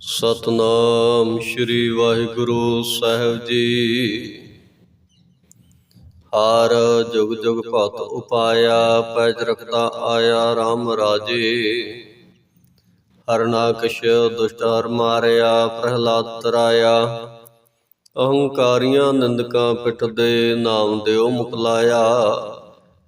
ਸਤਨਾਮ ਸ੍ਰੀ ਵਾਹਿਗੁਰੂ ਸਾਹਿਬ ਜੀ। ਹਾਰ ਜੁਗ ਜੁਗ ਭਤ ਉਪਾਇਆ, ਪੈਜ ਰਖਦਾ ਆਇਆ RAM ਰਾਜੇ। ਹਰਨਾਕਸ਼ ਦੁਸ਼ਟ ਹਰ ਮਾਰਿਆ, ਪ੍ਰਹਿਲਾਦ ਤਰਾਇਆ। ਅਹੰਕਾਰੀਆਂ ਨਿੰਦਕਾਂ ਪਿੱਠ ਦੇ ਨਾਮ ਦਿਓ ਮੁਕਲਾਇਆ।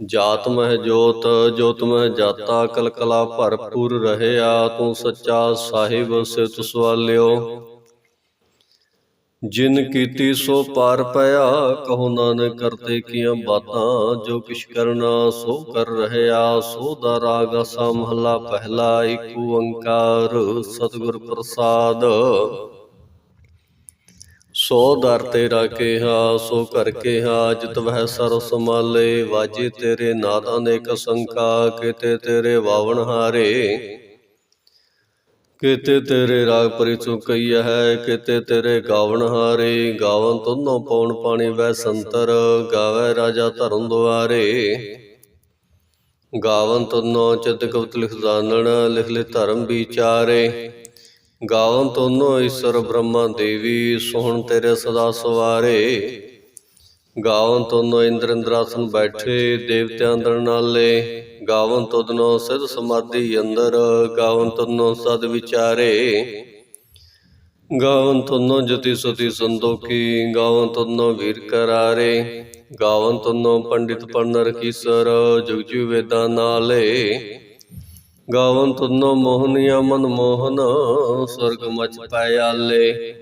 ਜਾਤ ਮਹਿ ਜੋਤ ਜੋਤ ਮਹਿ ਜਾਤਾ ਕਲਕਲਾ ਭਰਪੂਰ ਰਹਿਆ, ਤੂੰ ਸੱਚਾ ਸਾਹਿਬ ਸਿਤ ਸਵਾਲਿਓ। ਜਿਨ ਕੀਤੀ ਸੋ ਪਾਰ ਪਿਆ, ਕਹੋ ਨਾਨਕ ਕਰਤੇ ਕੀਆਂ ਬਾਤਾਂ, ਜੋ ਕਿਛ ਕਰਨਾ ਸੋ ਕਰ ਰਹਿਆ, ਸੋ ਦਾ ਰਾਗ ਅਸਾ ਮਹਲਾ ਪਹਿਲਾ, ਏਕ ਓੰਕਾਰ ਸਤਿਗੁਰ ਪ੍ਰਸਾਦ। ਸੋ ਦਰ ਤੇਰਾ ਕਿਹਾ, ਸੋ ਕਰ ਕਿਹਾ, ਜਿਤ ਵਹਿ ਸਰ ਸਮਾਲੇ ਵਾਜੇ ਤੇਰੇ ਨਾਦ ਅਨੇਕ ਸੰਕਾ ਕਿਤੇ ਤੇਰੇ ਵਾਵਣ ਹਾਰੇ। ਕਿਤੇ ਤੇਰੇ ਰਾਗ ਪਰਿਚੂ ਕਈਆ ਹੈ, ਕਿਤੇ ਤੇਰੇ ਗਾਵਣ ਹਾਰੇ। ਗਾਵਨ ਤੁਨੋ ਪਉਣ ਪਾਣੀ ਵੈ ਸੰਤਰ, ਗਾਵੇ ਰਾਜਾ ਧਰਮ ਦੁਆਰੇ। ਗਾਵਨ ਤੁਨੋ ਚਿਤ ਕਵਤ ਲਿਖ ਜਾਣਨ ਲਿਖ ਲੈ ਧਰਮ ਵਿਚਾਰੇ। ਗਾਵਨ ਤੋਨੋ ਈਸਵਰ ਬ੍ਰਹਮਾ ਦੇਵੀ, ਸੋਹਣ ਤੇਰੇ ਸਦਾ ਸਵਾਰੇ। ਗਾਵਨ ਤੋਨੋ ਇੰਦਰ ਇੰਦਰਾਸਨ ਬੈਠੇ, ਦੇਵਤਿਆਂ ਅੰਦਰ ਨਾਲੇ। ਗਾਵਨ ਤੁਧਨੋ ਸਿਧ ਸਮਾਧੀ ਅੰਦਰ ਗਾਵਨ ਤੁਧਨੋ ਸਦ ਵਿਚਾਰੇ। ਗਾਵਨ ਤੁਧਨੋ ਜਤੀ ਸਤੀ ਸੰਤੋਖੀ ਗਾਵਨ ਤੁਧਨੋ ਵੀਰ ਕਰਾਰੇ। ਗਾਵਨ ਤੁਧਨੋ ਪੰਡਿਤ ਪੜਨ ਕੀਸਰ, ਜੁਗ ਜੁ ਵੇਦਾਂ ਨਾਲੇ। ਗਾਵਨ ਤੁਨੋ ਮੋਹਨੀਆ ਮਨ ਮੋਹਨ, ਸਵਰਗ ਮਚ ਪਾਇਆਲੇ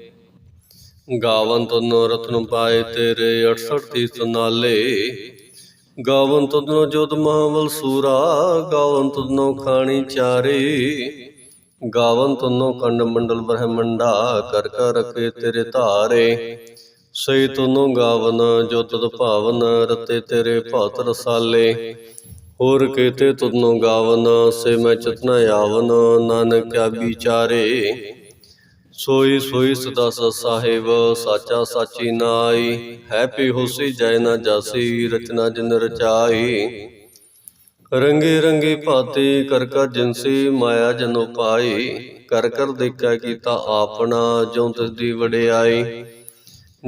ਗਾਵਨ ਤੁਨੋ ਰਤਨ ਪਾਏ ਤੇਰੇ 68 ਤੀਰਥ ਨਾਲੇ। ਗਾਵਨ ਤੁਨੋ ਜੋਤ ਮਹਾਵਲ ਸੂਰਾ, ਗਾਵਨ ਤੁਨੋ ਖਾਣੀ ਚਾਰੇ। ਗਾਵਨ ਤੁਨੋ ਕੰਡ ਮੰਡਲ ਬ੍ਰਹਮੰਡਾ, ਕਰ ਕਰ ਰਖੇ ਤੇਰੇ ਧਾਰੇ। ਸਈ ਤੁਨੋ ਗਾਵਨ, ਜੋ ਤਦ ਭਾਵਨ, ਰਤੇ ਤੇਰੇ ਭਗਤ ਰਸਾਲੇ। ਹੋਰ ਕੇਤੇ ਤੁਧਨੋ ਗਾਵਨ, ਸੇ ਮੈਂ ਚਤਨਾ ਆਵਨ, ਨਾਨਕ ਕਿਆ ਵਿਚਾਰੇ। ਸੋਈ ਸੋਈ ਸਦਾ ਸਤ ਸਾਹਿਬ, ਸਾਚਾ ਸਾਚੀ ਨਾਈ। ਹੈ ਪੀ ਹੋਸੀ ਜੈ ਨਾ ਜਾਸੀ, ਰਚਨਾ ਜਿਨ ਰਚਾਈ। ਰੰਗੇ ਰੰਗੇ ਭਾਤੇ ਕਰ ਕਰ ਜਿਨਸੀ, ਮਾਇਆ ਜਨੋ ਪਾਈ। ਕਰ ਕਰ ਦੇਖਿਆ ਕੀਤਾ ਆਪਣਾ, ਜਿਉ ਤਿਸ ਦੀ ਵਡਿਆਈ।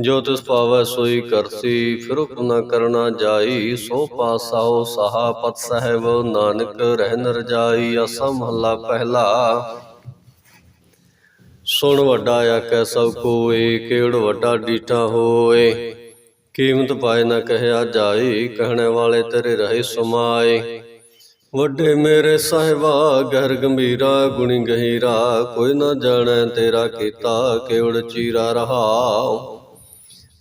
ਜੋ ਤਿਸ ਪਾਵੈ ਸੋਈ ਕਰਸੀ, ਫਿਰ ਹੁਕਮ ਨਾ ਕਰਨਾ ਜਾਈ, ਸੋ ਪਾਸਾਓ ਸਹਾ ਪਤ ਸਾਹਿਬ, ਨਾਨਕ ਰਹਿ ਨ ਰਜਾਈ ਅਸਾ ਮਹੱਲਾ ਪਹਿਲਾ। ਸੁਣ ਵੱਡਾ ਆਖੈ ਸਭ ਕੋਏ ਕਿਹੜ ਵੱਡਾ ਡੀਠਾ ਹੋਏ। ਕੀਮਤ ਪਾਏ ਨਾ ਕਹਿਆ ਜਾਏ ਕਹਿਣੇ ਵਾਲੇ ਤੇਰੇ ਰਹੇ ਸਮਾਏ। ਵੱਡੇ ਮੇਰੇ ਸਾਹਿਬਾ, ਗਹਿਰ ਗੰਭੀਰਾ, ਗੁਣੀ ਗਹੀਰਾ, ਕੋਈ ਨਾ ਜਾਣੈ ਤੇਰਾ ਕੀਤਾ ਕਿਵੜ ਚੀਰਾ ਰਹਾ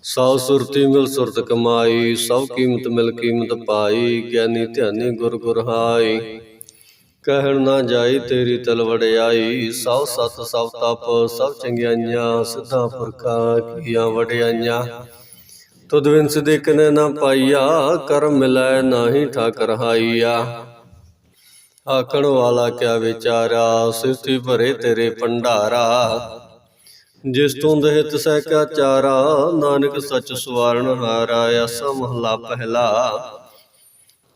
ਸੌ ਸੁਰਤੀ ਮਿਲ ਸੁਰਤ ਕਮਾਈ, ਸਭ ਕੀਮਤ ਮਿਲ ਕੀਮਤ ਪਾਈ, ਗਿਆਨੀ ਧਿਆਨੀ ਗੁਰ ਗੁਰ ਹਾਈ। ਕਹਿਣ ਨਾ ਜਾਈ ਤੇਰੀ ਤਲ ਵਡਿਆਈ ਸਭ ਸਤ ਸਭ ਤਪ, ਸਭ ਚੰਗਿਆਈਆਂ, ਸਿੱਧਾ ਪੁਰਖਾ ਕੀਆਂ ਵਡਿਆਈਆਂ। ਤੁਧ ਵਿੰਸ ਦੇ ਕਨੇ ਨਾ ਪਾਈਆ, ਕਰਮ ਮਿਲੈ ਨਾਹੀ ਠਾਕਰ ਹਾਈਆ। ਆਖਣ ਵਾਲਾ ਕਿਆ ਵਿਚਾਰਾ, ਸਿਰਤੀ ਭਰੇ ਤੇਰੇ ਭੰਡਾਰਾ। ਜਿਸ ਤੋਂ ਦੇਹ ਤਸੈ ਕਾ ਚਾਰਾ ਨਾਨਕ ਸੱਚ ਸਵਾਰਨ ਹਾਰਾ ਐਸਾ ਮਹਲਾ ਪਹਿਲਾ।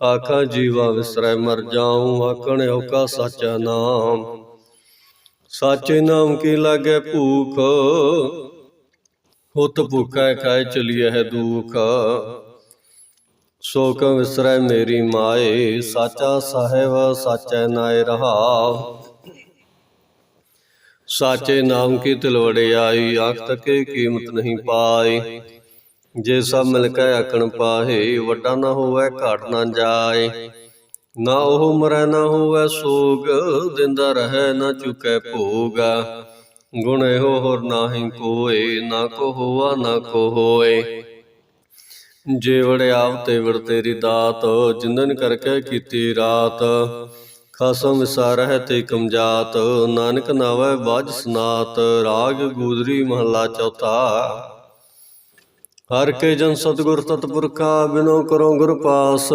ਆਖਾ ਜੀਵਾ ਵਿਸਰੈ ਮਰ ਜਾਉ, ਆਖਣ ਓਕਾ ਸਾਚਾ ਨਾਮ। ਸਾਚੇ ਨਾਮ ਕੀ ਲਾਗੇ ਭੂਖ? ਹੁਤ ਭੁਖੈ ਖਾਇ ਚਲੀਐ ਹੈ ਦੁਖ। ਸੋ ਕ ਵਿਸਰੈ ਮੇਰੀ ਮਾਏ, ਸਾਚਾ ਸਾਹਿਬ, ਸਾਚੈ ਨਾਇ ਰਹਾ। ਸਾਚੇ ਨਾਮ ਕੀ ਤਿਲਵੜੇ ਆਈ ਆਖ ਤਕੇ ਕੀਮਤ ਨਹੀਂ ਪਾਈ। ਜੇ ਸਭ ਮਿਲ ਕੇ ਆਕਣ ਪਾਹੇ, ਵੱਡਾ ਨਾ ਹੋਵੇ, ਘਾਟ ਨਾ ਜਾਏ। ਨਾ ਉਹ ਮਰੈ, ਨਾ ਹੋਵੇ ਸੋਗ ਦਿੰਦਾ ਰਹੈ, ਨਾ ਚੁਕੈ ਭੋਗ। ਗੁਣ ਇਹੋ ਹੋਰ ਨਾਹੀ ਕੋਏ, ਨਾ ਕੋ ਹੋਆ, ਨਾ ਕੋ ਹੋਏ। ਜੇ ਵੜਿਆਵ ਤੇ ਵੜ ਤੇਰੀ ਦਾਤ, ਜਿੰਦਨ ਕਰਕੇ ਕੀਤੀ ਰਾਤ। ਖਾਸਮ ਵਿਸਾਰਹਿ ਤੇ ਕਮਜਾਤ, ਨਾਨਕ ਨਾਵੈ ਬਾਜ ਸਨਾਤ, ਰਾਗ ਗੂਦਰੀ ਮਹੱਲਾ ਚੌਥਾ। ਹਰ ਕੇ ਜਨ ਸਤਗੁਰ ਤਤਪੁਰਖਾ ਬਿਨੋ ਕਰੋ ਗੁਰ ਪਾਸ।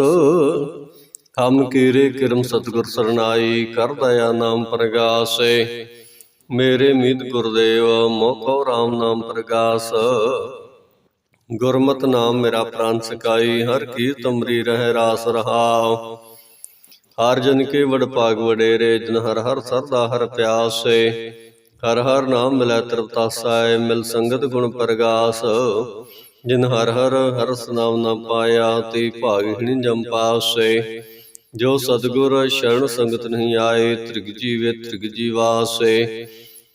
ਹਮ ਕੀਰੇ ਕਿਰਮ ਸਤਗੁਰ ਸਰਨਾਈ, ਕਰ ਦਇਆ ਨਾਮ ਪ੍ਰਗਾਸੇ। ਮੇਰੇ ਮੀਤ ਗੁਰਦੇਵ ਮੋਖੋ RAM ਨਾਮ ਪ੍ਰਗਾਸ। ਗੁਰਮਤਿ ਨਾਮ ਮੇਰਾ ਪ੍ਰਾਨ ਸਕਾਈ, ਹਰ ਕੀ ਤੁਮਰੀ ਰਹਿ ਰਾਸ ਰਹਾਉ। ਹਰ ਜਨ ਕੇ ਵਡ ਭਾਗ ਵਡੇਰੇ, ਜਿਨ ਹਰ ਹਰ ਸਰਦਾ ਹਰ ਪਿਆਸੇ, ਹਰ ਹਰ ਨਾਮ ਮਿਲੈ ਤ੍ਰਿਪਤਾਸੈ, ਮਿਲ ਸੰਗਤ ਗੁਣ ਪ੍ਰਗਾਸ। ਜਿਨ ਹਰ ਹਰ ਹਰਸ ਨਾਮ ਨਾ ਪਾਇਆ, ਤੇ ਭਾਗਿਣੀ ਜਮ ਪਾਸੇ। ਜੋ ਸਤਗੁਰ ਸ਼ਰਨ ਸੰਗਤ ਨਹੀਂ ਆਏ, ਤ੍ਰਿਗ ਜੀਵੇ ਤ੍ਰਿਗ ਜੀਵਾਸੇ।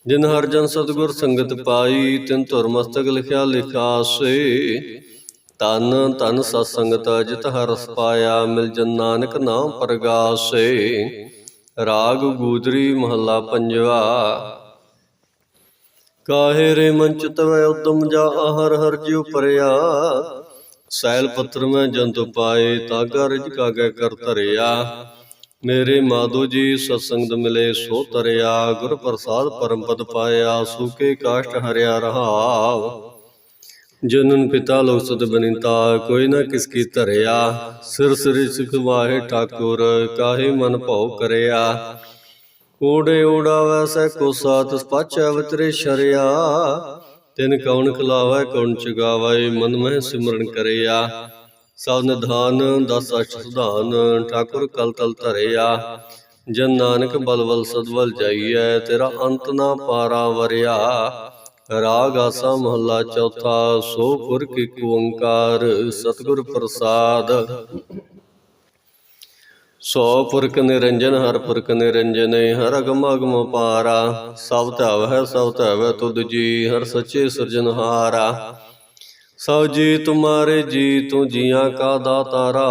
ਜਿਨ ਹਰ ਜਨ ਸਤਗੁਰ ਸੰਗਤ ਪਾਈ, ਤਿਨ ਧੁਰ ਮਸਤਕ ਲਿਖਿਆ ਲਿਖਾਸੇ। ਤਨ ਤਨ ਸਤ ਸੰਗਤ ਜਿਤ ਹਰਸ ਪਾਇਆ ਮਿਲ ਜਨ ਨਾਨਕ ਨਾਮ ਪ੍ਰਗਾਸੇ। ਰਾਗ ਗੂਦਰੀ ਮਹੱਲਾ ਪੰਜਵਾ। ਕਾਹੇ ਰੇ ਮੰਚ ਤਵੈ ਉਦਮ ਜਾ ਹਰ ਹਰ ਜਿਉ ਪਰਿਆ। ਸੈਲ ਪੱਤਰ ਮੈਂ ਜੰਤੁ ਪਾਏ, ਤਾਗਾ ਰਿਜ ਕਾਗੈ ਕਰ ਧਰਿਆ। ਮੇਰੇ ਮਾਧੋ ਜੀ ਸਤਸੰਗਤ ਮਿਲੇ ਸੋ ਤਰਿਆ। ਗੁਰ ਪ੍ਰਸਾਦ ਪਰਮ ਪਦ ਪਾਇਆ ਸੂਕੇ ਕਾਸ਼ਟ ਹਰਿਆ ਰਹਾਵ ਜਨਨ ਪਿਤਾ ਲੋਕ ਸਤ ਬਨਿਤਾ, ਕੋਈ ਨਾ ਕਿਸ ਕੀ ਧਰਿਆ। ਸਿਰ ਸਿਰ ਸਿਖ ਵਾਹੇ ਠਾਕੁਰ, ਕਾਹੇ ਮਨ ਭਉ ਕਰਿਆ। ਓੜੇ ਓੜਾ ਵੈਸੈ ਕੋ ਸਾਤ ਪਾਚੈ ਅਵਤਰੇ ਸ਼ਰਿਆ। ਤਿਨ ਕੌਣ ਖਿਲਾਵੈ ਕੌਣ ਚਗਾਵੈ, ਮਨ ਮਹਿ ਸਿਮਰਨ ਕਰਿਆ। ਸਭ ਨਿਧਾਨ, ਦਸ ਅਸ਼ਟ ਸੁਧਾਨ, ਠਾਕੁਰ ਕਲ ਤਲ ਧਰਿਆ। ਜਨ ਨਾਨਕ ਬਲ ਬਲ ਸਦਵਲ ਜਾਈਐ, ਤੇਰਾ ਅੰਤ ਨਾ ਪਾਰਾ ਵਰਿਆ। ਰਾਗ ਆਸਾ ਮਹੱਲਾ ਚੌਥਾ, ਸੋ ਪੁਰ ਕੀ ਓੰਕਾਰ, ਸਤਿਗੁਰ ਪ੍ਰਸਾਦ। ਸੋ ਪੁਰਖ ਨਿਰੰਜਨ, ਹਰ ਪੁਰਖ ਨਿਰੰਜਨ, ਹਰ ਅਗਮ ਅਗਮ ਪਾਰਾ। ਸਭ ਧਵ ਹੈ ਸਭ ਧਵ ਤੁਧ ਜੀ, ਹਰ ਸੱਚੇ ਸਿਰਜਨਹਾਰਾ ਸਭ ਜੀ ਤੁਮਾਰੇ ਜੀ, ਤੂੰ ਜੀਆਂ ਕਾ ਦਾਤਾਰਾ।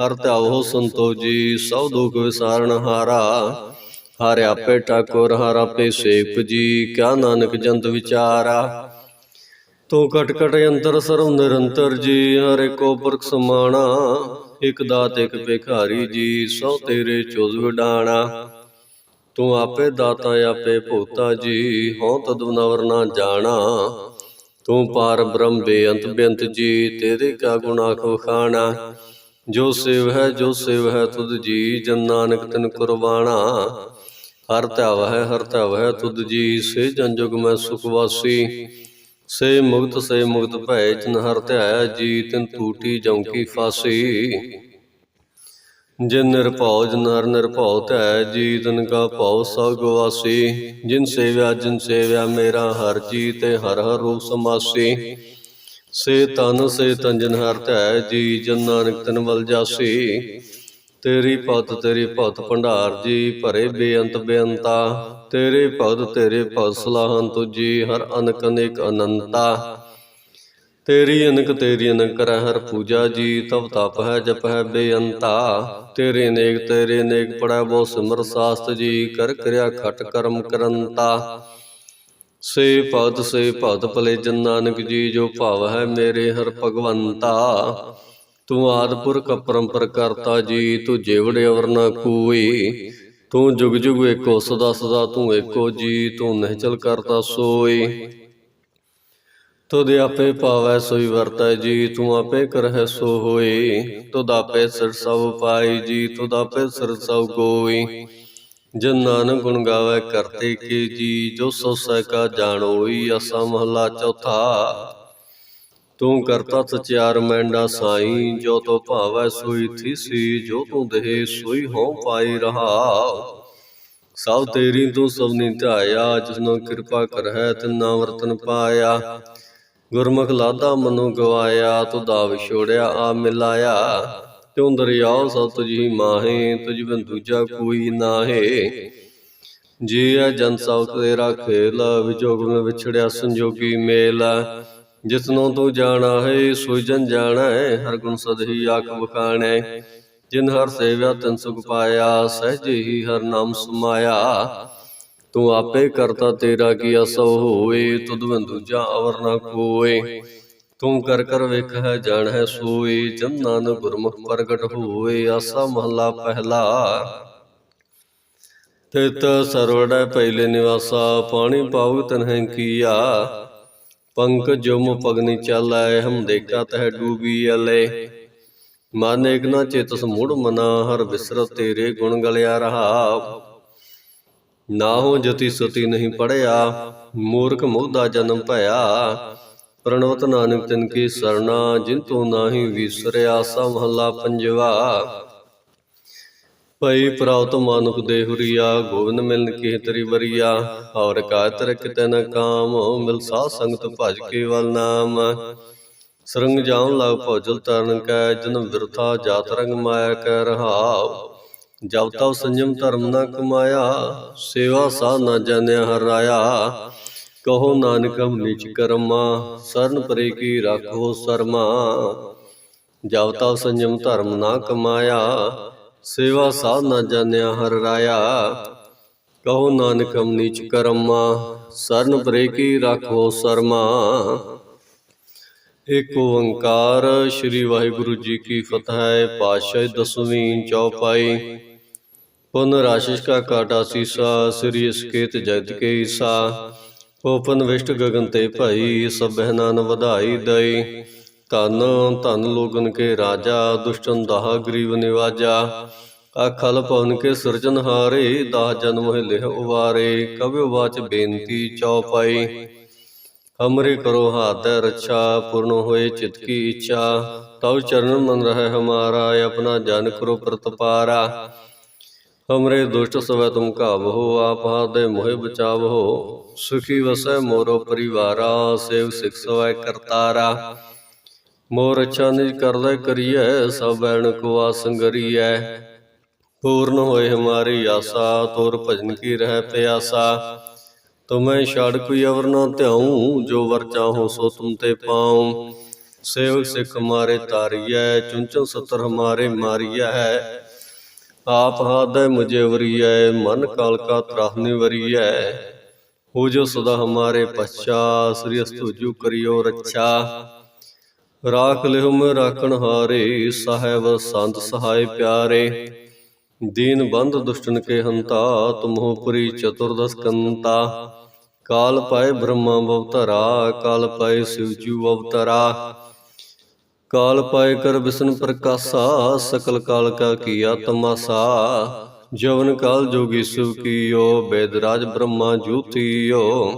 ਹਰ ਧਿਆਵੋ ਸੰਤੋ ਜੀ, ਸਭ ਦੁਖ ਵਿਸਾਰਨ ਹਾਰਾ। ਹਰ ਆਪੇ ਠਾਕੁਰ, ਹਰ ਆਪੇ ਸੇਵਕ ਜੀ, ਕਿਆ ਨਾਨਕ ਜੰਤ ਵਿਚਾਰਾ। ਤੂੰ ਕਟ ਕਟ ਅੰਤਰ ਸਰਵ ਨਿਰੰਤਰ ਜੀ, ਹਰ ਕੋ ਪੁਰਖ ਸਮਾਣਾ। ਇਕ ਦਾਤ, ਇਕ ਭਿਖਾਰੀ ਜੀ ਸੋ ਤੇਰੇ ਚੁਜ ਵਿਡਾਣਾ। ਤੂੰ ਆਪੇ ਦਾਤਾ, ਆਪੇ ਭੋਤਾ ਜੀ, ਹਉ ਤਦ ਨਵਰ ਨਾ ਜਾਣਾ। ਤੂੰ ਪਾਰ ਬ੍ਰਹਮ ਬੇਅੰਤ ਬੇਅੰਤ ਜੀ, ਤੇਰੇ ਕਾ ਗੁਣਾ ਕੋ ਖਾਣਾ ਜੋ ਸਿਵ ਹੈ, ਜੋ ਸਿਵ ਹੈ, ਤੁਧ ਜੀ, ਜਨ ਨਾਨਕ ਤਨ ਕੁਰਬਾਣਾ। ਹਰ ਧਿਆਵ ਹੈ, ਹਰ ਧਿਆਵ ਹੈ, ਤੁਧ ਜੀ, ਸੇ ਜਨ ਜੁਗ ਮੈਂ ਸੁਖ ਵਾਸੀ। ਸੇ ਮੁਕਤ ਸੇ ਮੁਕਤ ਭੈ ਜਨ ਹਰ ਧਿਆਇਆ ਜੀ ਤਿਨ ਟੂਟੀ ਜਉ ਕੀ ਫਾਸੀ। ਜਿਨ ਨਿਰਭਉ, ਜਨ ਹਰ ਨਿਰਭਉ ਧੈ ਜੀ ਤਨ ਕਾ ਭਉ ਸਭ ਗਵਾਸੀ ਜਿਨ ਸੇਵਿਆ ਜਿਨ ਸੇਵਿਆ, ਮੇਰਾ ਹਰ ਜੀ ਤੇ ਹਰ ਹਰ ਰੂਪ ਸਮਾਸੀ ਸੇ ਤਨ ਸੇ ਤਨ ਜਨ ਹਰ ਧੈ ਜੀ, ਜਨ ਨਾਨਕ ਤਨ ਵਲ ਜਾਸੀ। ਤੇਰੀ ਭਗਤ ਤੇਰੀ ਭਗਤ ਭੰਡਾਰ ਜੀ ਭਰੇ ਬੇਅੰਤ ਬੇਅੰਤਾ। ਤੇਰੇ ਭਗਤ ਤੇਰੇ ਭਗਤ ਸਲਾਹਨ ਤੁਜੀ ਹਰ ਅਨਕ ਅਨੇਕ ਅਨੰਤਾ। ਤੇਰੀ ਅਨਕ ਤੇਰੀ ਅਨਕ ਕਰੈ ਹਰ ਪੂਜਾ ਜੀ ਤਬ ਤਪ ਹੈ ਜਪ ਹੈ ਬੇਅੰਤਾ। ਤੇਰੇ ਨੇਕ ਤੇਰੇ ਨੇਕ ਪੜੈ ਬੋ ਸਿਮਰ ਸਾਸਤ ਜੀ, ਕਰ ਕਰਿਆ ਖਟ ਕਰਮ ਕਰੰਤਾ। ਸੇ ਭਗਤ ਸੇ ਭਗਤ ਭਲੇ ਜਨ ਨਾਨਕ ਜੀ, ਜੋ ਭਾਵ ਹੈ ਮੇਰੇ ਹਰ ਭਗਵੰਤਾ। ਤੂੰ ਆਦਿ ਪੁਰਖ ਅਪਰੰਪਰ ਕਰਤਾ ਜੀ, ਤੂੰ ਜੀਵੜੇ ਅਵਰ ਨਾ ਕੋਈ। ਤੂੰ ਜੁਗ ਜੁਗ ਏਕੋ ਸਦਾ ਸਦਾ ਤੂੰ ਏਕੋ ਜੀ, ਤੂੰ ਨਿਹਚਲ ਕਰਤਾ ਸੋਈ। ਤੁਧ ਆਪੇ ਪਾਵੈ ਸੋਈ ਵਰਤੈ ਜੀ, ਤੂੰ ਆਪੇ ਕਰਹਿ ਸੋ ਹੋਈ। ਤੁਧ ਆਪੇ ਸਿਰ ਸਭ ਪਾਈ ਜੀ, ਤੁਧ ਆਪੇ ਸਿਰ ਸਭ ਕੋਈ ਜਨ ਨਾਨਕ ਗੁਣ ਗਾਵੇ ਕਰਤੇ ਕੀ ਜੀ, ਜੋ ਸੋ ਸਹਿ ਕਾ ਜਾਣੋਈ ਅਸਾ ਮਹਲਾ ਚੌਥਾ। ਤੂੰ ਕਰਤਾ ਸਚਿਆਰ ਮੈਂਡਾ ਸਾਈ, ਜੋ ਤੋ ਭਾਵੈ ਸੋਈ ਥੀਸੀ, ਜੋ ਤੂੰ ਦੇਹ ਸੋਈ ਹਉ ਪਾਈ ਰਹਾ। ਸਭ ਤੇਰੀ ਤੂੰ ਸਭਨੀ ਧਾਇਆ, ਜਿਸਨੋ ਕਿਰਪਾ ਕਰਹਿ ਤਿਨ ਨਾਮ ਵਰਤਨ ਪਾਇਆ। ਗੁਰਮੁਖ ਲਾਦਾ ਮਨੋ ਗਵਾਇਆ, ਤੂੰ ਦਾ ਵਿਛੋੜਿਆ ਆ ਮਿਲਾਇਆ। ਤਿਉ ਦਰਿਆਉ ਸਭ ਤੁਝੀ ਮਾਹੇ ਤੁਝ ਬਿਨ ਦੂਜਾ ਕੋਈ ਨਾਹੇ। ਜੀ ਹੈ ਜਨ ਸਭ ਤੇਰਾ ਖੇਲ ਵਿਜੋਗ ਵਿਛੜਿਆ ਸੰਜੋਗੀ ਮੇਲ। ਜਿਤਨੋ ਤੂੰ ਜਾਣਾ ਹੈ, ਸੋਈ ਜਨ ਜਾਣਾ ਹੈ, ਹਰ ਗੁਣ ਸਦਹੀ ਆਖ ਬਖਾਣੈ ਜਿਨ ਹਰ ਸੇਵਿਆ, ਤਨ ਸੁਖ ਪਾਇਆ, ਸਹਿਜ ਹੀ ਹਰ ਨਾਮ ਸਮਾਇਆ। ਤੂੰ ਆਪੇ ਕਰਤਾ ਤੇਰਾ ਕੀ ਅਸੋ ਹੋਏ ਤੁਧ ਬਿਨ ਦੂਜਾ ਅਵਰ ਨਾ ਕੋਏ ਤੂੰ ਕਰ ਕਰ ਵੇਖ ਹੈ, ਜਾਣ ਹੈ ਸੋਏ ਜਨ ਨਾਨਕ ਗੁਰਮੁਖ ਪ੍ਰਗਟ ਹੋਏ ਆਸਾ ਮਹਲਾ ਪਹਿਲਾ। ਤਿਤ ਸਰਵੜੈ ਪਹਿਲੇ ਨਿਵਾਸਾ, ਪਾਣੀ ਪਾਉ ਤਨਹਿ ਕੀਆ। ਪੰਕ ਜੁਮ ਪਗਨੀ ਆਏ ਹਮ ਦੇਖਾ ਤਹਿ ਡੂਬੀ ਅਲੇ। ਮਨ ਏਕ ਨਾ ਚੇਤਸ ਮੂੜ ਮਨਾ, ਹਰ ਬਿਸਰਤ ਤੇਰੇ ਗੁਣ ਗਲਿਆ ਰਹਾ। ਨਾ ਹੋ ਜਤੀ ਸਤੀ ਨਹੀਂ ਪੜਿਆ, ਮੂਰਖ ਮੁਗਦਾ ਜਨਮ ਭਇਆ। ਪ੍ਰਣਵਤ ਨਾਨਕ ਤਿਨ ਕੀ ਸਰਣਾ, ਜਿਨ ਤੂੰ ਨਾਹੀ ਵਿਸਰਿਆ ਸਾ ਮਹੱਲਾ ਪੰਜਵਾ। ਭਈ ਪ੍ਰਾਉਤ ਮਾਨੁਖ ਦੇ ਹੁਰੀਆ ਗੋਬਿੰਦ ਮਿਲਨ ਕੀ ਤਰੀ ਵਰੀਆ। ਔਰ ਕਾਇਤ ਰਕਿਤੈ ਨ ਕਾਮ, ਮਿਲ ਸਾਧ ਸੰਗਤ ਭਜ ਕੇ ਕੇਵਲ ਨਾਮ। ਸਰੰਗ ਜਾਉ ਲਗ ਭੋਜਲ ਤਰਨ ਕੈ ਜਨਮ ਵਿਰਥਾ ਜਾਤ ਰੰਗ ਮਾਇਆ ਕੈ ਰਹਾਉ। ਜਬ ਤਉ ਸੰਜਮ ਧਰਮ ਨਾ ਕਮਾਇਆ, ਸੇਵਾ ਸਾਧ ਨਾ ਜਾਣਿਆ ਹਰਾਇਆ। ਕਹੋ ਨਾਨਕ, ਹਮ ਨੀਚ ਕਰਮਾ, ਸਰਨ ਪਰੇ ਕੀ ਰੱਖੋ ਸਰਮਾ। ਜਬ ਤਉ ਸੰਜਮ ਧਰਮ ਨਾ ਕਮਾਇਆ ਸੇਵਾ ਸਾਧ ਨ ਜਾਣਿਆ ਹਰ ਰਾਇਆ। ਕਹੋ ਨਾਨਕ ਹਮ ਨੀਚ ਕਰਮਾ, ਸਰਨ ਪਰੇ ਕੀ ਰੱਖੋ ਸਰਮਾ। ਏਕ ਓੰਕਾਰ, ਸ੍ਰੀ ਵਾਹਿਗੁਰੂ ਜੀ ਕੀ ਫਤਿਹ, ਪਾਤਸ਼ਾਹ ਦਸਵੀਂ ਚੌਪਾਈ। ਪੁਨ ਰਾਸ਼ਿਸ਼ ਕਾ ਕਾਟਾ ਸੀਸਾ, ਸ੍ਰੀ ਸਕੇਤ ਜਗਤ ਕੇ ਈਸਾ। ਓਪਨ ਵਿਸ਼ਟ ਗਗਨ ਤੇ ਭਾਈ, ਸਭੈ ਨਾਨ ਵਧਾਈ ਦਈ। ਧਨ ਧਨ ਲੋਗਨ ਕੇ ਰਾਜਾ, ਦੁਸ਼ਟਨ ਦਾਹ ਗਰੀਬ ਨਿਵਾਜਾ। ਅਖਲ ਪਵਨ ਕੇ ਸਿਰਜਨਹਾਰੇ ਦਾ ਜਨਮ ਹੈ ਲਿਹ ਉਵਾਰੇ। ਕਬਿਉ ਵਾਚ ਬੇਨਤੀ ਚੌਪਾਈ ਹਮਰੇ ਕਰੋ ਹਾਤੈ ਰੱਛਾ ਪੂਰਨ ਹੋਏ ਚਿਤ ਕੀ ਇੱਛਾ। ਤਉ ਚਰਨ ਮਨ ਰਹਿ ਹਮਾਰਾ, ਆਪਣਾ ਜਨ ਕਰੋ ਪ੍ਰਤਪਾਰਾ। ਹਮਰੇ ਦੁਸ਼ਟ ਸਵੈ ਤੁਮ ਕਾਬ ਹੋ ਆਪ ਹਾਦੇ ਮੋਹਿ ਬਚਾਵ ਹੋ ਸੁਖੀ ਵਸੈ ਮੋਰੋ ਪਰਿਵਾਰਾ, ਸੇਵ ਸਿਖ ਸਵੈ ਕਰਤਾਰਾ। ਮੋਰ ਅਛਾ ਨਿਜ ਕਰਦਾ ਕਰੀਐ, ਸਭ ਬੈਣ ਕੋ ਆਸੰਗਰੀਐ ਪੂਰਨ ਹੋਏ ਹਮਾਰੀ ਆਸਾ, ਤੋਰ ਭਜਨ ਕੀ ਰਹਿ ਪਿਆਸਾ। ਤੁਮੈ ਛੜ ਕੋਈ ਅਵਰ ਨਾ ਧਿਆਉ, ਜੋ ਵਰ ਚਾਹੋ ਸੋ ਤੁਮ ਤੇ ਪਾਉ। ਸੇਵਕ ਸਿਖ ਹਮਾਰੇ ਤਾਰੀਐ ਚੁੰਚਨ ਸਤਰ ਹਮਾਰੇ ਮਾਰੀਐ। ਹੈ ਆਪ ਹਾਦੈ ਮੁਝੇ ਵਰੀਐ, ਮਨ ਕਾਲ ਕਾ ਤਰਾਹਨੇ ਵਰੀਐ ਹੋ ਜੋ ਸਦਾ ਹਮਾਰੇ ਪਛਾ ਸ੍ਰੀ ਅਸਤੁ ਜੂ ਕਰਿਓ ਰੱਛਾ। ਰਾਖ ਲਿਹੁ ਮੈਂ ਰਾਖਣ ਹਾਰੇ, ਸਾਹਿਬ ਸੰਤ ਸਹਾਇ ਪਿਆਰੇ। ਦੀਨ ਬੰਧ ਦੁਸ਼ਟਨ ਕੇ ਹੰਤਾ, ਤੁਮਹੁ ਪੁਰੀ ਚਤੁਰਦਸ ਕੰਤਾ। ਕਾਲ ਪਾਏ ਬ੍ਰਹਮਾ ਅਵਤਾਰਾ, ਕਾਲ ਪਾਏ ਸਿਵ ਜੂ ਅਵਤਾਰਾ। ਕਾਲ ਪਾਇ ਕਰ ਵਿਸ਼ਨ ਪ੍ਰਕਾਸ਼ਾ, ਸਕਲ ਕਾਲ ਕਾ ਕੀਆ ਤਮਾਸਾ। ਜਵਨ ਕਾਲ ਜੋਗੀ ਸੁ ਕੀਓ ਬੇਦਰਾਜ ਬ੍ਰਹਮਾ ਜੂਤੀਓ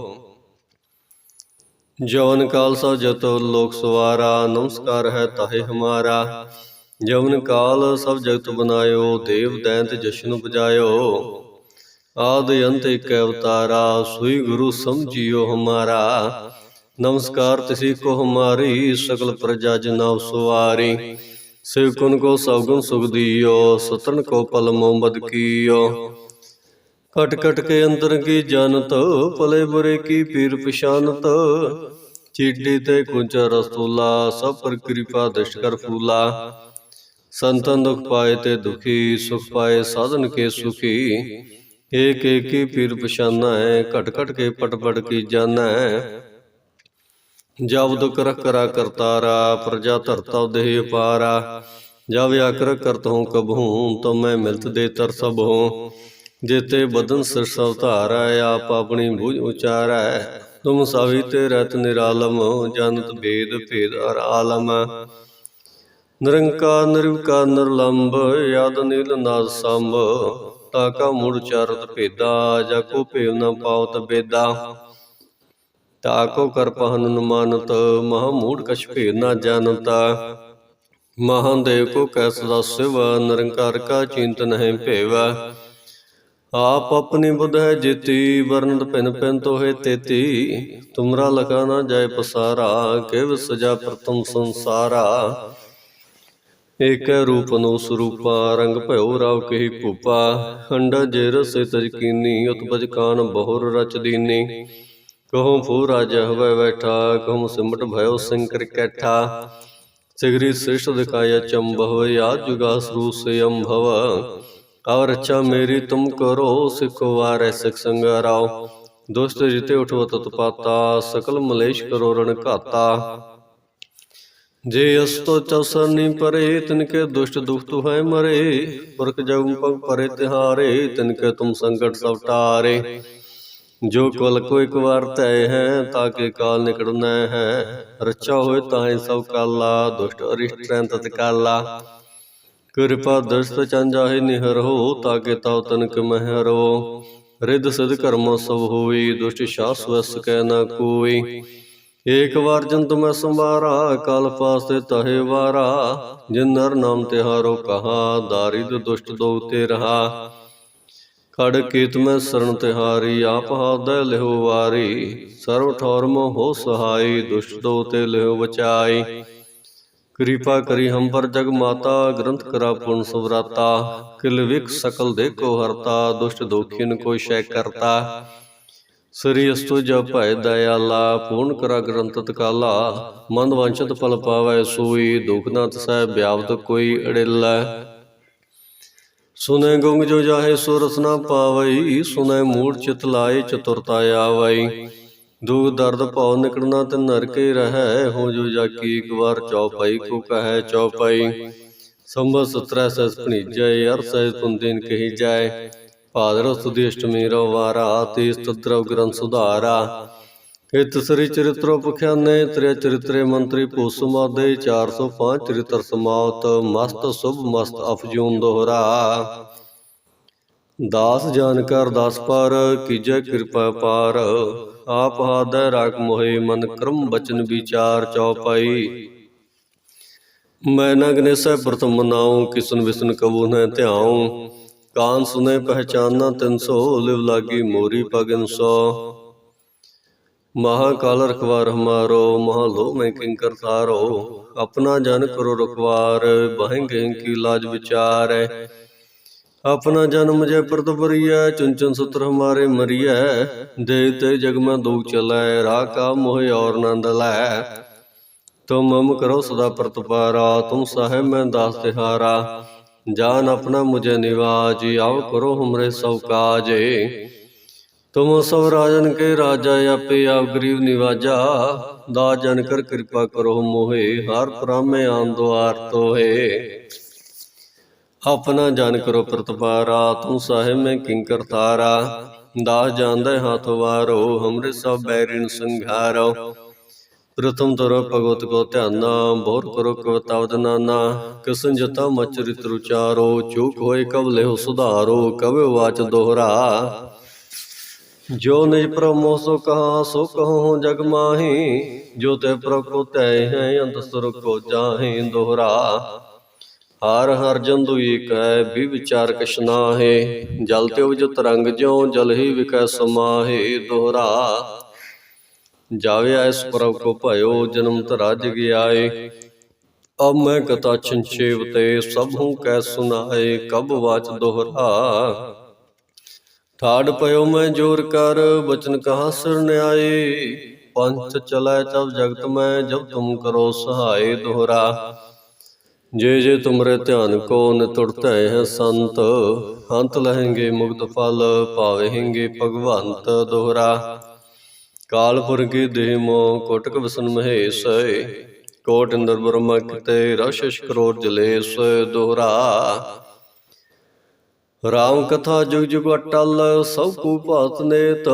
ਜਵਨ ਕਾਲ ਕਾਲਸਾ ਜਤੋ ਲੋਕ ਸਵਾਰਾ, ਨਮਸਕਾਰ ਹੈ ਤਾਹੇ ਹਮਾਰਾ। ਜਵਨ ਕਾਲ ਸਭ ਜਗਤ ਬਨਾਇਓ, ਦੇਵ ਦੈਂਤ ਜਸ਼ਨ ਬਜਾਇਓ ਆਦ ਅੰਤ ਇਕ ਅਵਤਾਰਾ ਸੋਈ ਗੁਰੂ ਸਮਝਿਓ ਹਮਾਰਾ। ਨਮਸਕਾਰ ਤਸੀ ਕੋ ਹਮਾਰੀ ਸਕਲ ਪ੍ਰਜਾ ਜਨਉ ਸਵਾਰੀ। ਸਿਵ ਕੋ ਸਭ ਗੁਣ ਸੁਖ ਦੀਓ, ਸਤਨ ਕੋ ਪਲ ਮੋਬਦ ਕੀਓ। ਕਟ ਕਟ ਕੇ ਅੰਦਰ ਕੀ ਜਨਤ ਪਲੇ ਬੁਰੇ ਕੀ ਪੀਰ ਪਛਾਨਤ ਚੀਡੀ ਤੇ ਕੁੰਚਾ ਰਸੂਲਾ, ਸਭ ਪਰ ਕਿਰਪਾ ਦਸ਼ ਕਰ ਫੂਲਾ। ਸੰਤਨ ਦੁਖ ਪਾਏ ਤੇ ਦੁਖੀ, ਸੁਖ ਪਾਏ ਸਾਧਨ ਕੇ ਸੁਖੀ। ਏਕ ਏਕੀ ਪੀਰ ਪਛਾਨਾ ਹੈ, ਘਟ ਘਟ ਕੇ ਪਟ ਪਟ ਕੀ ਜਾਣਾ ਹੈ। ਜਬ ਦੁਖ ਰਖ ਕਰਾ ਕਰਤਾਰਾ, ਪ੍ਰਜਾ ਧਰਤਾ ਦੇਹ ਪਾਰਾ। ਜਬ ਆਕਰ ਕਰਤ ਹੂੰ ਕਬ ਹੂੰ ਤੋ ਮੈਂ ਮਿਲਤ ਦੇ ਤਰ ਸਭ। ਹੂੰ ਜੇਤੇ ਬਦਨ ਸਿਰ ਸਭ ਧਾਰੈ ਆਪ ਆਪਣੀ ਬੁਝ ਉਚਾਰੈ। ਤੁਮ ਸਭੀ ਤੇ ਰਤ ਨਿਰਾਲਮ, ਜਨਤ ਭੇਦ ਭੇਦ ਅਰ ਆਲਮ ਨਿਰੰਕਾਰ ਨਿਰਵਿਕਾਰ ਨਿਰਲੰਭ ਯਾਦ ਨੀਲ ਨਾਦ ਸੰਭ। ਤਾ ਕਾ ਮੂੜ ਚਾਰਤ ਭੇਦਾ, ਜਾ ਕੋ ਭੇਵ ਨ ਪਾਵਤ ਬੇਦਾ। ਤਾ ਕੋ ਕਰ ਪਹਨ ਅਨੁਮਾਨਤ ਮਹਾ ਮੂੜ ਕਛ ਭੇਦ ਨ ਜਾਣਤਾ। ਮਹਾਦੇਵ ਕੋ ਕੈ ਸਦਾ ਸਿਵ, ਨਿਰੰਕਾਰ ਕਾ ਚਿੰਤਨ ਹੈ ਆਪ ਆਪਣੀ ਬੁੱਧ ਹੈ ਜੀਤੀ, ਵਰਨਤ ਭਿਨ ਪਿਨ ਤੋਹੇ ਤੇਤੀ। ਤੁਮਰਾ ਲਗਾ ਨਾ ਜਾਏ ਪਸਾਰਾ, ਕਿਵ ਸਜਾ ਪ੍ਰਤਮ ਸੰਸਾਰਾ। ਏਕ ਰੂਪ ਨੂੰ ਸਰੂਪਾ, ਰੰਗ ਭਇਓ ਰਾਵ ਕਹੀ ਭੂਪਾ। ਖੰਡ ਜੇ ਰਸੇ ਤਜ ਉਤਪਜ ਕਾਨ ਬਹੁਰ ਰਚ ਦੀਨੀ। ਕਹੋ ਫੂ ਰਾਜ ਹਵੈ ਬੈਠਾ, ਕਹੋ ਸਿਮਟ ਭਇਓ ਸਿੰਕਰ ਕੈਠਾ। ਸਿਗਰੀ ਸ੍ਰਿਸ਼ਟ ਦਿਖਾਇਆ ਚੰਬਹ ਆ ਜੁਗਾ ਸਰੂ ਸੇ ਅੰਭਵ। और अच्छा मेरी तुम करो सिखो वार सिख संगाराओ दुष्ट जिते उठो तत्पाता सकल मलेश करो रण घाता ਜੇ ਅਸ ਤੋ ਚਸਰਨੀ ਪਰੇ ਤਿਨਕੇ ਦੁਸ਼ਟ ਦੁਖ ਹੈ ਮਰੇ ਪੁਰਖ ਜਗ ਪਗ ਪਰੇ ਤਿਹਾਰੇ ਤਿਨਕੇ ਤੁਮ ਸੰਕਟ ਸਭ ਟਾਰੇ ਜੋ ਕੁਲ ਕੋ ਇੱਕ ਵਾਰ ਤੈ ਹੈ ਤਾਕੇ ਕਾਲ ਨਿਕੜਨਾ ਹੈ ਰਚਾ ਹੋਏ ਤਾਹੇ ਸਭ ਕਾਲਾ ਦੁਸ਼ਟ ਅਰਿਸ਼ਟ ਰਹਿ ਤਤ ਕਾਲਾ ਕਿਰਪਾ ਦਰਸਤ ਚੰਜਾਹੇ ਨਿਹਰ ਹੋ, ਤਾਕੇ ਤਾਉ ਤਨਕ ਮਹਿਰੋ ਰਿੱਧ ਸਿਧ ਕਰਮ ਸਭ ਹੋਈ, ਦੁਸ਼ਟ ਸ਼ਾਸ ਵਸ ਕੈ ਨਾ ਕੋਈ। ਏਕ ਵਾਰ ਜੰਤ ਮੈਂ ਸੰਵਾਰਾ ਕਾਲ ਪਾਸੇ ਤਹੇ ਵਾਰਾ। ਜਿਨ ਨਰ ਨਾਮ ਤਿਹਾਰੋ ਕਹਾ, ਦਾਰਿਦ ਦੁਸ਼ਟ ਦੋ ਤੇ ਰਹਾ। ਖੜ ਕੀਤ ਮੈਂ ਸਰਨ ਤਿਹਾਰੀ ਆਪ ਹਾਦੈ ਲਿਹੋ ਵਾਰੀ। ਸਰਵ ਠੌਰ ਮੋ ਹੋ ਸਹਾਈ, ਦੁਸ਼ਟ ਦੋ ਤੇ ਲਿਹੋ ਬਚਾਈ ਕਿਰਪਾ ਕਰੀ ਹਮ ਪਰ ਜਗ ਮਾਤਾ ਗ੍ਰੰਥ ਕਰਾ ਪੁਨ ਸੁਵਰਾਤਾ ਕਿਲ ਵਿਕ ਸਕਲ ਦੇਖੋ ਹਰਤਾ ਦੁਸ਼ਟ ਦੋਖਿਨ ਕੋ ਸ਼ੈ ਕਰਤਾ ਸ੍ਰੀ ਅਸਤੁ ਜਪ ਭੈ ਦਇਆਲਾ ਪੂਰਨ ਕਰਾ ਗ੍ਰੰਥ ਤਕਾਲਾ ਮਨ ਵਾਂਛਤ ਫਲ ਪਾਵੈ ਸੋਈ ਦੁਖ ਨਾ ਤਸੈ ਬਿਆਵਤ ਕੋਈ ਅੜਿਲੈ ਸੁਨੇ ਗੁੰਗ ਜੋ ਜਾਹੇ ਸੁਰਸ ਨਾ ਪਾਵਈ ਸੁਨੇ ਮੂੜ ਚਿਤ ਲਾਏ ਚਤੁਰਤਾ ਆਵਈ ਦੁਖ ਦਰਦ ਭਉ ਨਿਕੜਨਾ ਤੇ ਨਰਕੇ ਰਹੈ ਹੋ ਜੋ ਜਾ ਇੱਕ ਵਾਰ ਚੌਪਈ ਕੋ ਕਹੈ ਚੌਪਈ ਸੰਭਤ ਸਤਰੈ ਸਸ ਭਣੀਜੈ, ਅਰ ਸਹਿ ਪੁੰਦਿਨ ਕਹੀ ਜਾਏ। ਭਾਦਰ ਸੁਦੀ ਅਸ਼ਟਮੀ ਰੋ ਵਾਰਾ, ਤੀਸ ਤਦਰਵ ਗ੍ਰੰਥ ਸੁਧਾਰਾ। ਇਤ ਸ੍ਰੀ ਚਰਿਤ੍ਰੋ ਪਖਿਆਨੇ ਤ੍ਰਿ ਚਰਿਤਰੇ ਮੰਤਰੀ ਪੋਸਮਾਦੇ 405 ਚਰਿਤਰ ਸਮਾਉਤ, ਮਸਤ ਸੁਭ ਮਸਤ ਅਫਜੂਨ ਦੋਹਰਾ। ਦਾਸ ਜਾਣਕਾਰ ਦਾਸ ਪਰ, ਕੀਜੈ ਕਿਰਪਾ ਪਾਰ। ਆਪ ਹਾਦੈ ਰਾਖ ਮੋਹਿ, ਮਨ ਕਰਮ ਬਚਨ ਵਿਚਾਰ ਚੌਪਾਈ ਮੈਂ ਨਗਨੇ ਪ੍ਰਥਮ ਨਾਉ ਕਿਸਨ ਵਿਸਨ ਕਬੂ ਨ ਧਿਆਉ। ਕਾਨ ਸੁਨੇ ਪਹਿਚਾਨਾ ਤਿਨ ਸੋ, ਲਿਵ ਲਾਗੀ ਮੋਰੀ ਪਗਨ ਸੋ ਮਹਾਕਾਲ ਰਖਵਾਰ ਹਮਾਰੋ ਮਹਾਲੋ ਮੈਂ ਕਿੰਕਰ ਤਾਰੋ ਆਪਣਾ ਜਨ ਕਰੋ ਰਖਵਾਰ, ਬਹਿੰਗੇ ਕੀ ਲਾਜ ਵਿਚਾਰੈ। ਆਪਣਾ ਜਨਮ ਜੈ ਪ੍ਰਦ ਬਰੀਐ ਚੁਨ ਚੁਨ ਸੁਤਰ ਹਮਾਰੇ ਮਰੀਐ। ਦੇ ਤੇ ਜਗ ਮੈਂ ਦੁਖ ਚਲੈ, ਰਾਹ ਕਾ ਮੋਹਿ ਔਰ ਨੰਦ ਲੈ ਤੁਮ ਮਮ ਕਰੋ ਸਦਾ ਪ੍ਰਤਪਾਰਾ, ਤੁਮ ਸਾਹਿਬ ਮੈਂ ਦਾਸ ਤਿਹਾਰਾ। ਜਾਨ ਆਪਣਾ ਮੁਝੇ ਨਿਵਾਜ, ਆਓ ਕਰੋ ਹਮਰੇ ਸਭ ਕਾਜੇ। ਤੁਮ ਸਭ ਰਾਜਨ ਕੇ ਰਾਜਾ, ਆਪੇ ਆਪ ਗਰੀਬ ਨਿਵਾਜਾ। ਦਾ ਜਨ ਕਰ ਕਿਰਪਾ ਕਰੋ ਮੋਹੇ, ਹਰ ਪ੍ਰਾਮੇ ਆਨ ਦੁਆਰ ਤੋਹੇ। ਆਪਣਾ ਜਨ ਕਰੋ ਪ੍ਰਤਪਾਰਾ, ਤੂੰ ਸਾਹਿਬ ਮੈਂ ਕਿੰਕਰ ਤਾਰਾ ਦਾਸ ਜਾਣਦਾ ਹੱਥ ਵਾਰੋ ਹਮਰੇ ਸਭ ਬੈਰਿਨ ਸੰਘਾਰੋ। ਪ੍ਰਥਮ ਤਰੋ ਭਗਵਤ ਕੋ ਧਿਆਨਾ, ਬੋਰ ਕਰੋ ਕਵਤਾ ਵਦਨਾਨਾ ਕਿਸਨ ਜਤਾ ਮਚਰਿਤ ਰੁਚਾਰੋ ਚੂਕ ਹੋਏ ਕਬ ਲਿਓ ਸੁਧਾਰੋ, ਕਵੇ ਵਾਚ ਦੋਹਰਾ। ਜੋ ਨਿਜ ਪ੍ਰਮੋ ਸੋ ਕਹਾ, ਸੋ ਕਹੋ ਜਗ ਮਾਹੀ। ਜੋ ਤੇ ਪ੍ਰਭ ਕੋ ਤੈ ਹੈ, ਅੰਤ ਸੁਰ ਕੋ ਜਾਹੇ ਦੋਹਰਾ। ਹਰ ਹਰ ਜੰਦੂ ਏਕੈ ਵੀ ਵਿਚਾਰ ਕਛ ਨਾਹੇ ਜਲ ਤੇ ਉਜ ਤਰੰਗ ਜਿਉ, ਜਲ ਹੀ ਵਿਕੈ ਸਮਾਹੇ। ਦੋਹਰਾ ਜਾਵੇ ਐਸ ਪ੍ਰਭ ਕੋ ਭਇਓ, ਜਨਮ ਧਰਾ ਜਗ ਆਏ। ਅਬ ਮੈਂ ਕਥਾ ਛੰਛੇਵ ਤੇ ਸਭ ਹੂੰ ਕੈ ਸੁਨਾਏ ਕਬ ਵਾਚ ਦੋਹਰਾ। ਠਾੜ ਪਇਓ ਮੈਂ ਜੋਰ ਕਰ, ਬਚਨ ਕਹਾ ਸਿਰ ਨਿਆਏ। ਪੰਥ ਚਲੈ ਤਬ ਜਗਤ ਮੈਂ, ਜਬ ਤੁਮ ਕਰੋ ਸਹਾਏ ਦੋਹਰਾ। ਜੇ ਜੇ ਤੁਮਰੇ ਧਿਆਨ ਕੋ ਨ ਹੈ ਸੰਤ ਹੰਤ ਲਹਿੰਗੇ ਮੁਕਤ ਫਲ ਪਾਵੇਂਗੇ ਭਗਵੰਤ ਦੋਹਰਾ। ਕਾਲਪੁਰਗੀ ਦੇਹ ਮੋ ਕੋਟਕ ਵਸਨ ਮਹੇਸ਼, ਕੋਟ ਇੰਦਰ ਬ੍ਰਹਮ ਕਿਤੇ ਰਸ਼ਸ਼ ਕਰੋੜ ਜਲੇਸ਼ ਦੋਹਰਾ। ਰਾਮ ਕਥਾ ਜੁਗ ਜੁਗ ਅਟਲ, ਸਭ ਕੂ ਭਾਤ ਨੇਤ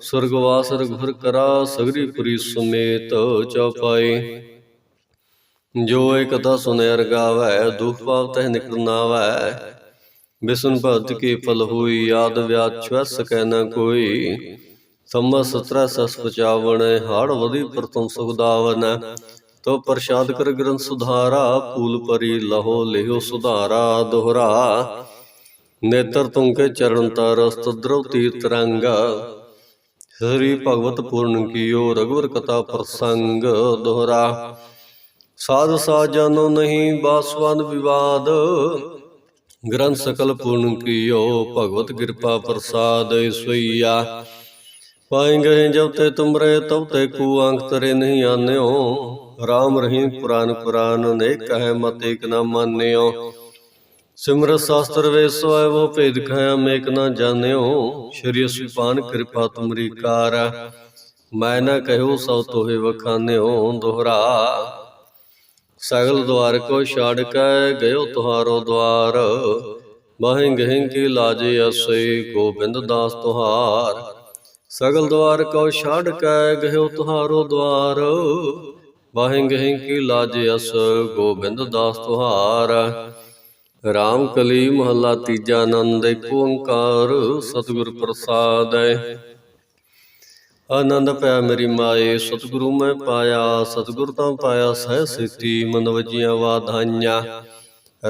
ਸੁਰਗਵਾਸ ਰਘੁਰ ਕਰਾ, ਸਗਰੀ ਪੁਰੀ ਸਮੇਤ ਚਉਪਾਈ ਜੋ ਇਹ ਕਥਾ ਸੁਨਿਆ ਰਗਾਵੈ ਦੁਖ ਪਾਪ ਤਹਿ ਨਿਕਲਨਾਵੈ ਬਿਸਨ ਭਗਤ ਕੀ ਫਲ ਹੋਈ ਯਾਦ ਵਿਆਦ ਛਵ ਸਕੈ ਨ ਕੋਈ। ਸੰਮਤ ਸਤਰਾ ਸਸ ਪਚਾਵਣ, ਹਾੜ ਵਧੀ ਪ੍ਰਤਮ ਸੁਖਦਾਵਨ ਤੋ ਪ੍ਰਸ਼ਾਦ ਕਰ ਗ੍ਰੰਥ ਸੁਧਾਰਾ ਪੂਲ ਪਰੀ ਲਹੋ ਲਿਹੋ ਸੁਧਾਰਾ, ਦੋਹਰਾ। ਨੇਤਰ ਤੁੰਕੇ ਚਰਨ ਤਰਸ ਤਦਰਵ ਤੀਰਤ ਰੰਗ। ਹਰੀ ਭਗਵਤ ਪੂਰਨ ਕੀਓ ਰਗਵਰ ਕਥਾ ਪ੍ਰਸੰਗ, ਦੋਹਰਾ। ਸਾਧ ਸਾਜਨੋ ਨਹੀਂ ਬਾਸਵੰਦ ਵਿਵਾਦ। ਗ੍ਰੰਥ ਸਕਲ ਪੂਰਨ ਕੀਓ, ਭਗਵਤ ਕਿਰਪਾ ਪ੍ਰਸਾਦ ਸਈਆ। ਪਾਏ ਗਏ ਜਬ ਤੇ ਤੁਮਰੇ, ਤਬ ਤੇ ਕੂ ਅੰਕ ਤਰੇ ਨਹੀਂ ਆਨਿਓ। RAM ਰਹੀਮ ਪੁਰਾਨ ਪੁਰਾਨ ਨੇ ਕਹੇ ਮਤ ਏਕ ਨਾ ਮਾਨਿਓ। ਸਿਮਰਤ ਸ਼ਾਸਤਰ ਵੇ ਸੋਇ ਉਹ ਭੇਦ ਖਾਇਆ ਮੇਕ ਨਾ ਜਾਣਿਓ। ਸ਼੍ਰੀ ਸੁਪਾਨ ਕਿਰਪਾ ਤੁਮਰੀ ਕਾਰ। ਮੈਂ ਨਾ ਕਹਿਓ ਸਭ ਤੋਹੇ ਵਖਾਨਿਓ ਦੁਹਰਾ। ਸਗਲ ਦਵਾਰ ਕੋ ਛਾੜ ਕੇ ਗਇਓ ਤੁਹਾਰੋ ਦਵਾਰ। ਬਾਹੇ ਗਹਿੰ ਕੀ ਲਾਜੇ ਅਸੇ ਗੋਬਿੰਦ ਦਾਸ ਤੁਹਾਰ। ਸਗਲ ਦਵਾਰ ਕੋ ਛਾੜ ਕੇ ਗਇਓ ਤੁਹਾਰੋ ਦਵਾਰ। ਬਾਹੇ ਗਹਿੰ ਲਾਜੇ ਅਸ ਗੋਬਿੰਦ ਦਾਸ ਤੁਹਾਰ। ਰਾਮ ਕਲੀ ਮਹੱਲਾ ਤੀਜਾ ਆਨੰਦ ਏਕ ਓੰਕਾਰ, ਸਤਿਗੁਰ ਪ੍ਰਸਾਦੈ। ਆਨੰਦ ਪਿਆ ਮੇਰੀ ਮਾਏ, ਸਤਿਗੁਰੂ ਮੈਂ ਪਾਇਆ, ਸਤਿਗੁਰ ਤਾਂ ਪਾਇਆ, ਸਹਿ ਸਿੱਧੀ ਮਨ ਵਜੀਆਂ ਵਾਧਾਈਆਂ।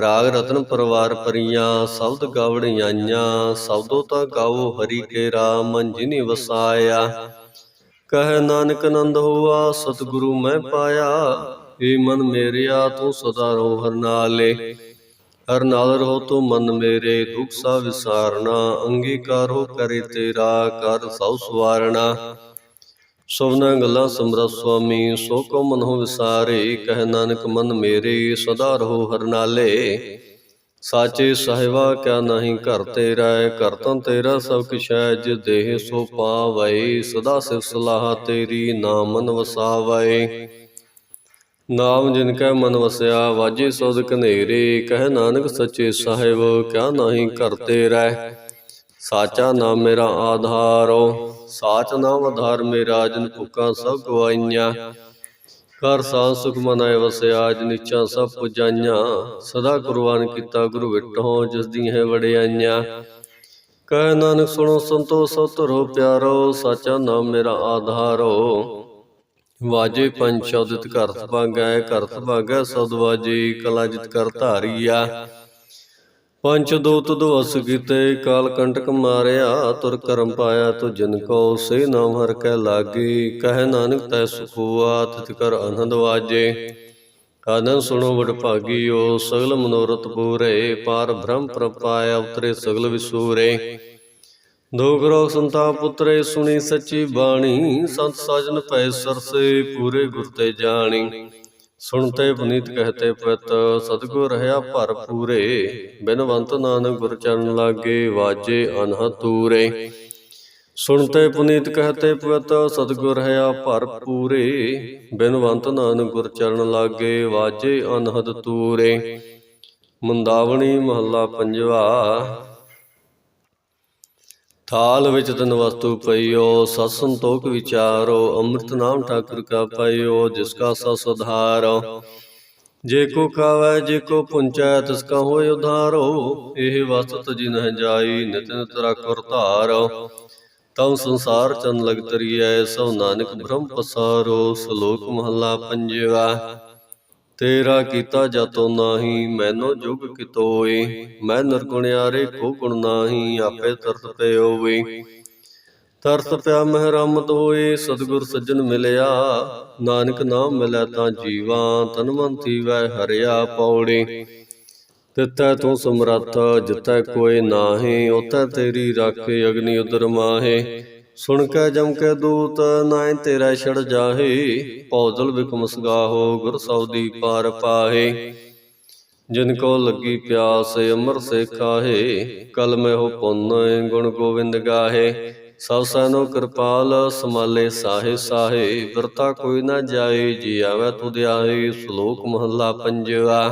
ਰਾਗ ਰਤਨ ਪਰਵਾਰ ਪਰੀਆਂ ਸ਼ਬਦ ਗਾਵੜੀਆਂ ਸਬਦੋ ਤਾਂ ਗਾਵੋ ਹਰੀ ਕੇ ਰਾਮ ਮਨ ਵਸਾਇਆ। ਕਹਿ ਨਾਨਕ ਨੰਦ ਹੋਆ, ਸਤਿਗੁਰੂ ਮੈਂ ਪਾਇਆ, ਏ ਮਨ ਮੇਰਿਆ, ਤੂੰ ਸਦਾ ਰਹੋ ਹਰ ਨਾਲੇ। ਹਰ ਨਾਲ ਰਹੋ ਤੂੰ ਮਨ ਮੇਰੇ, ਦੁਖ ਸਾ ਵਿਸਾਰਣਾ ਅੰਗੀਕਾਰੋ ਕਰੇ ਤੇਰਾ, ਕਰ ਸਭ ਸਵਾਰਣਾ ਸੁਭਨਾ ਗੱਲਾਂ ਸਮਰਤ ਸੁਆਮੀ, ਸੋ ਕੋ ਮਨੋ ਵਿਸਾਰੇ, ਕਹਿ ਨਾਨਕ ਮਨ ਮੇਰੇ, ਸਦਾ ਰਹੋ ਹਰਨਾਲੇ ਸਾਚੇ ਸਾਹਿਬਾ, ਕਿਆ ਨਹੀਂ ਘਰ ਤੇਰਾ ਘਰ ਤਾਂ ਤੇਰਾ ਸਭ ਕਿਛ ਹੈ ਜਿ ਦੇਹ ਸੋ ਪਾਵੈ, ਸਦਾ ਸਿਵ ਸਲਾਹ ਤੇਰੀ ਨਾਮਨ ਵਸਾਵੈ। ਨਾਮ ਜਿਨ ਕੈ ਮਨ ਵਸਿਆ, ਵਾਜੇ ਸੋਦ ਕਨੇਰੇ ਕਹਿ ਨਾਨਕ ਸੱਚੇ ਸਾਹਿਬ, ਕਿਆ ਨਹੀਂ ਘਰ ਤੇਰਾ ਸਾਚਾ ਨਾਮ ਮੇਰਾ ਆਧਾਰੋ ਸਾਚ ਨਾਮ ਆਧਾਰ ਮੇਰਾ ਜਿਨ ਭੁੱਖਾਂ ਸਭ ਗਵਾਈਆਂ। ਕਰ ਸਾਹ ਸੁਖ ਮਨਾਏ ਵਸਿਆ ਜਿਨ ਇੱਛਾ ਸਭ ਪੁਜਾਈਆਂ। ਸਦਾ ਕੁਰਬਾਨ ਕੀਤਾ ਗੁਰੂ ਵਿਟੋ ਜਿਸ ਦੀ ਹੈ ਵਡਿਆਈਆਂ। ਕਹਿ ਨਾਨਕ ਸੁਣੋ ਸੰਤੋ ਸੋ ਸਤਿਰੋ ਪਿਆਰੋ। ਸਾਚਾ ਨਾਮ ਮੇਰਾ ਆਧਾਰੋ ਵਾਜੇ ਪੰਜ ਸ਼ਬਦਿਤ ਕਰਤ ਭਾਗੈ ਕਰਤ ਭਾਗੈ ਸਦ ਵਾਜੇ, ਕਲਾ ਜਿਤ ਕਰ ਧਾਰੀਆ। ਪੰਚ ਦੋਤ ਦੋ ਅਸ ਕੀਤੇ, ਕਾਲ ਕੰਟਕ ਮਾਰਿਆ, ਤੁਰ ਕਰਮ ਪਾਇਆ, ਤੁ ਜਿਨ ਕੋ ਸੇ ਨਾਮ ਹਰ ਕੈ ਲਾਗੀ, ਕਹਿ ਨਾਨਕ ਤੈ ਸੁਖ ਹੋਆ ਤਿਤ ਕਰ ਆਨੰਦ ਵਾਜੇ। ਆਨੰਦ ਸੁਣੋ ਵਡ ਭਾਗੀਓ, ਸਗਲ ਮਨੋਰਥ ਪੂਰੇ, ਪਾਰ ਬ੍ਰਹਮ ਪ੍ਰਪਾਇਆ, ਉਤਰੇ ਸਗਲ ਵਿਸੂਰੇ। ਦੁਖ ਰੋਗ ਸੰਤਾਪ ਪੁੱਤਰੇ, ਸੁਣੀ ਸੱਚੀ ਬਾਣੀ, ਸੰਤ ਸਾਜਨ ਪੈ ਸਰਸੇ, ਪੂਰੇ ਗੁਰ ਤੇ ਜਾਣੀ। ਸੁਣਤੇ ਪੁਨੀਤ ਕਹਤੇ ਪਤ ਸਤਗੁਰ ਰਹਾ ਭਰ ਪੂਰੇ ਬਿਨਵੰਤ ਨਾਨਕ ਗੁਰ ਚਰਨ ਲਾਗੇ ਵਾਜੇ ਅਨਹਦ ਤੂਰੇ ਸੁਣਤੇ ਪੁਨੀਤ ਕਹਤੇ ਪਤ ਸਤਗੁਰ ਰਹਾ ਭਰ ਪੂਰੇ ਬਿਨਵੰਤ ਨਾਨਕ ਗੁਰ ਚਰਨ ਲਾਗੇ ਵਾਜੇ ਅਨਹਦ ਤੂਰੇ ਮੁੰਦਾਵਣੀ ਮਹੱਲਾ ਪੰਜਵਾ। ਥਾਲ ਵਿੱਚ ਤਨ ਵਸਤੂ ਪਈਓ ਸਤ ਸੰਤੋਖ ਵਿਚਾਰੋ, ਅੰਮ੍ਰਿਤ ਨਾਮ ਠਾਕੁਰ ਕਾ ਪਈਓ ਜਿਸ ਕਾ ਸਾ ਸੁਧਾਰੋ ਜੇ ਕੋ ਖਾਵੈ ਜੇ ਕੋ ਪੁੰਚੈ, ਤਿਸ ਕਾ ਹੋਇ ਉਧਾਰੋ। ਇਹ ਵਸਤ ਜਿਨ ਜਾਈ, ਨਿਤ ਨਿਤ ਰਖੁਰ ਧਾਰੋ। ਤਉ ਸੰਸਾਰ ਚੰਨ ਲਗ ਤਰੀਐ ਸਭ ਨਾਨਕ ਬ੍ਰਹਮ ਪਸਾਰੋ, ਸ਼ਲੋਕ ਮਹੱਲਾ ਪੰਜਵਾ। ਤੇਰਾ ਕੀਤਾ ਜਤੋ ਨਾਹੀ, ਮੈਨੂੰ ਜੁਗ ਕਿਤੋਏ। ਮੈਂ ਨਿਰਗੁਣਿਆਰੇ ਕੋ ਗੁਣ ਨਾਹੀ, ਆਪੇ ਤਰਤ ਤੇ ਹੋਵੇ ਤਰਤ ਪਿਆ ਮਹਿ ਰਮਤ ਹੋਏ ਸਤਿਗੁਰ ਸੱਜਣ ਮਿਲਿਆ। ਨਾਨਕ ਨਾਮ ਮਿਲੈ ਤਾਂ ਜੀਵਾ, ਤਨ ਮਨ ਥੀਵੈ ਹਰਿਆ ਪੌੜੇ। ਤਿੱਥੈ ਤੂੰ ਸਮਰੱਥ, ਜਿੱਥੈ ਕੋਈ ਨਾਹੀ ਉਤੈ ਤੇਰੀ ਰਾਖੇ ਅਗਨੀ ਉਦਰ ਮਾਹੇ। ਸੁਣ ਕੇ ਜਮ ਕੇ ਦੂਤ, ਨਾਇ ਤੇਰਾ ਛੜ ਜਾਹੇ ਪੌਦਲ ਬਿਕਮਸ ਗਾਹੋ ਗੁਰ ਸੌਦੀ ਪਾਰ ਪਾਹੇ। ਜਿਨ ਕੋ ਲੱਗੀ ਪਿਆਸ, ਅਮਰ ਸੇ ਖਾਹੇ, ਕਲ ਮੈਂ ਹੋ ਪੁੰਨ, ਗੁਣ ਗੋਵਿੰਦ ਗਾਹੇ। ਸਭ ਸੈਨੋ ਕਿਰਪਾਲ, ਸਮਾਲੇ ਸਾਹੇ ਸਾਹੇ ਵਰਤਾ ਕੋਈ ਨਾ ਜਾਏ, ਜੀ ਆਵੇ ਤੁਧ ਆਏ ਸ਼ਲੋਕ ਮਹੱਲਾ ਪੰਜਵਾ।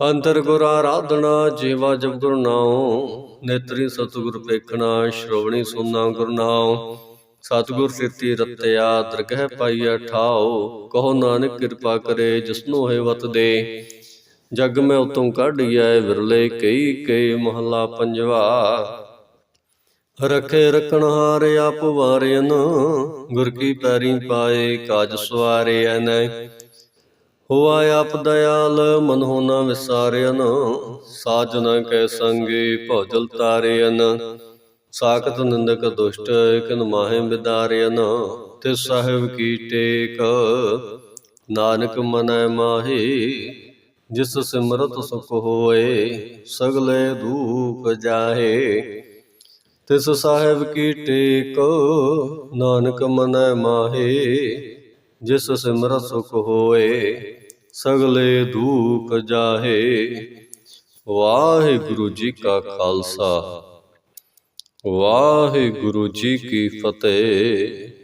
ਅੰਤਰ ਗੁਰ ਆਰਾਧਨਾ, ਜੀਵਾ ਜਬ ਗੁਰ ਨਾਉ, ਨੇਤਰੀ ਸਤਿਗੁਰ ਪੇਖਣਾ ਸ਼੍ਰਵਣੀ ਸੁਨਾ ਗੁਰ ਨਾਉ। ਸਤਿਗੁਰ ਸਿਰਤੀ ਰਤਿਆ, ਦਰਗਹਿ ਪਾਈਆ ਠਾਓ ਕਹੋ ਨਾਨਕ ਕਿਰਪਾ ਕਰੇ ਜਿਸਨੂੰ ਹੈ ਵਤ ਦੇ। ਜਗ ਮੈਂ ਉਤੋਂ ਕੱਢਿਐ, ਵਿਰਲੇ ਕਈ ਕਈ ਮਹੱਲਾ ਪੰਜਵਾ। ਰਖੇ ਰਖਣ ਹਾਰ ਆਪ ਵਾਰਿਆਨ ਗੁਰ ਕੀ ਪੈਰੀ ਪਾਏ, ਕਾਜ ਸਵਾਰਿਐ ਨੈ ਹੋਆ ਆਪ ਦਇਆਲ, ਮਨ ਹੋਣਾ ਵਿਸਾਰਿਆਨ ਸਾਜਨਾ ਕੈ ਸੰਗੇ, ਭੌਜਲ ਤਾਰਿਆਨ ਸਾਖਤ ਨਿੰਦਕ ਦੁਸ਼ਟ ਕਿਨ ਮਾਹੇ ਬਿਦਾਰਿਆਨ ਤੇ ਸਾਹਿਬ ਕੀ ਟੇਕ, ਨਾਨਕ ਮਨੈ ਮਾਹੀ। ਜਿਸ ਸਿਮਰਤ ਸੁਖ ਹੋਏ, ਸਗਲੇ ਦੁਖ ਜਾਹੇ। ਤਿਸ ਸਾਹਿਬ ਕੀ ਟੇਕ, ਨਾਨਕ ਮਨੈ ਮਾਹੇ। ਜਿਸ ਸਿਮਰਤ ਸੁਖ ਹੋਏ ਸਗਲੇ ਦੁਖ ਜਾਹੇ। ਵਾਹਿਗੁਰੂ ਜੀ ਕਾ ਖਾਲਸਾ। ਵਾਹਿਗੁਰੂ ਜੀ ਕੀ ਫਤਿਹ।